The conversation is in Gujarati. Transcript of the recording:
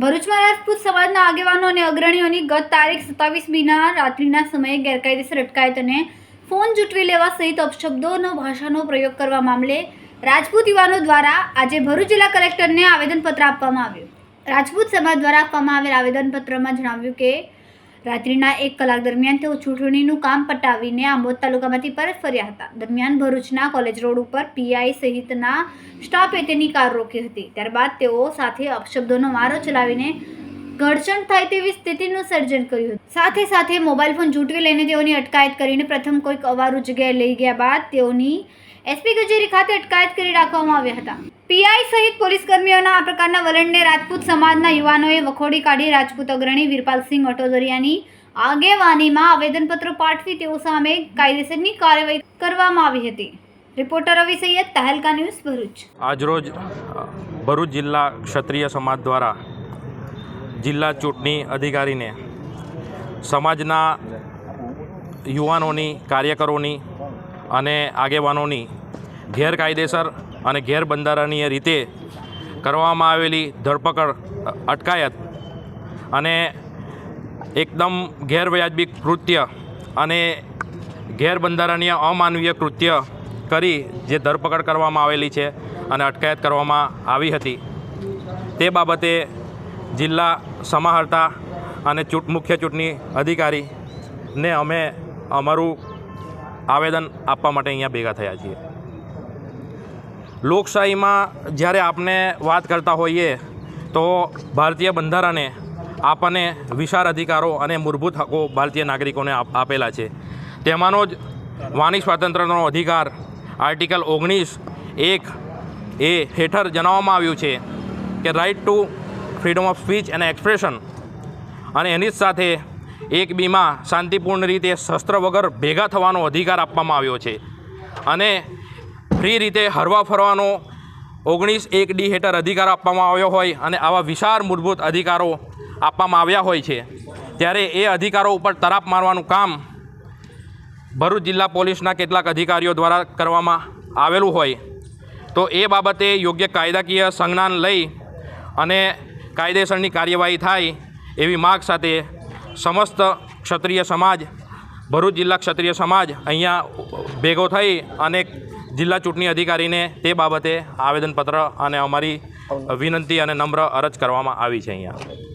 ભરૂચમાં રાજપૂત સમાજના આગેવાનો અને અગ્રણીઓની ગત તારીખ સત્તાવીસ બીના રાત્રિના સમયે ગેરકાયદેસર અટકાયત અને ફોન જૂટવી લેવા સહિત અપશબ્દોનો ભાષાનો પ્રયોગ કરવા મામલે રાજપૂત યુવાનો દ્વારા આજે ભરૂચ જિલ્લા કલેક્ટરને આવેદનપત્ર આપવામાં આવ્યું. રાજપૂત સમાજ દ્વારા આપવામાં આવેલ આવેદનપત્રમાં જણાવ્યું કે રાત્રિના એક કલાક દરમિયાન તેઓ ચૂંટણીનું કામ પટાવીને આંબોદ તાલુકામાંથી પરત ફર્યા હતા. દરમિયાન ભરૂચના કોલેજ રોડ ઉપર પીઆઈ સહિતના સ્ટાફે તેની કાર રોકી હતી. ત્યારબાદ તેઓ સાથે અપશબ્દોનો મારો ચલાવીને ઘર્ષણ થાય તેવી સ્થિતિનું સર્જન કર્યું સાથે સાથે મોબાઈલ ફોન જૂટવી લઈને તેઓની અટકાયત કરીને પ્રથમ કોઈક અવારું જગ્યાએ લઈ ગયા બાદ તેઓની એસપી કચેરી ખાતે અટકાયત કરી રાખવામાં આવ્યા હતા. પીઆઈ સહિત પોલીસ કર્મીઓના આ પ્રકારના વલણને રાજપૂત સમાજના યુવાનોએ વખોડી કાઢી રાજપૂત અગ્રણી વીરપાલસિંહ અટોદરિયાની આગેવાનીમાં આવેદનપત્રો પાઠવી તેઓ સામે કાયદેસરની કાર્યવાહી કરવામાં આવી હતી. Reporter Ravi Saiyed, Tehelka news Bharuch. આજરોજ ભરૂચ જિલ્લા ક્ષત્રિય સમાજ દ્વારા જિલ્લા ચૂંટણી અધિકારીને સમાજના યુવાનોની, કાર્યકરોની અને આગેવાનોની ગેરકાયદેસર અને ગેરબંધારણીય રીતે કરવામાં આવેલી ધરપકડ, અટકાયત અને એકદમ ગેરવ્યાજબી કૃત્ય અને ગેરબંધારણીય અમાનવીય કૃત્ય કરી જે ધરપકડ કરવામાં આવેલી છે અને અટકાયત કરવામાં આવી હતી. તે બાબતે જિલ્લા સમાહર્તા અને ચૂંટ, મુખ્ય ચૂંટણી અધિકારીને અમે અમારું આવેદન આપવા માટે અહીંયા ભેગા થયા છીએ. લોકશાહીમાં જ્યારે આપણે વાત કરતા હોઈએ તો ભારતીય બંધારણે આપણને વિશાળ અધિકારો અને મૂળભૂત હકો ભારતીય નાગરિકોને આપેલા છે. તેમાંનો જ વાણી સ્વાતંત્ર્યનો અધિકાર આર્ટિકલ ઓગણીસ એક એ હેઠળ જણાવવામાં આવ્યું છે કે right to freedom of speech અને એક્સપ્રેશન અને એની જ સાથે એક બીમાં શાંતિપૂર્ણ રીતે શસ્ત્ર વગર ભેગા થવાનો અધિકાર આપવામાં આવ્યો છે. અને ફ્રી રીતે હરવા ફરવાનો ઓગણીસ એક ડી હેઠળ અધિકાર આપવામાં આવ્યો હોય અને આવા વિશાળ મૂળભૂત અધિકારો આપવામાં આવ્યા હોય છે. ત્યારે એ અધિકારો ઉપર તરાપ મારવાનું કામ ભરૂચ જિલ્લા પોલીસના કેટલાક અધિકારીઓ દ્વારા કરવામાં આવેલું હોય. તો એ બાબતે યોગ્ય કાયદાકીય સંજ્ઞાન લઈ અને કાયદેસરની કાર્યવાહી થાય એવી માગ સાથે સમસ્ત ક્ષત્રિય સમાજ, ભરૂચ જિલ્લા ક્ષત્રિય સમાજ અહીંયા ભેગો થઈ અને જિલ્લા ચૂંટણી અધિકારીને તે બાબતે આવેદનપત્ર અને અમારી વિનંતી અને નમ્ર અરજ કરવામાં આવી છે અહીંયા.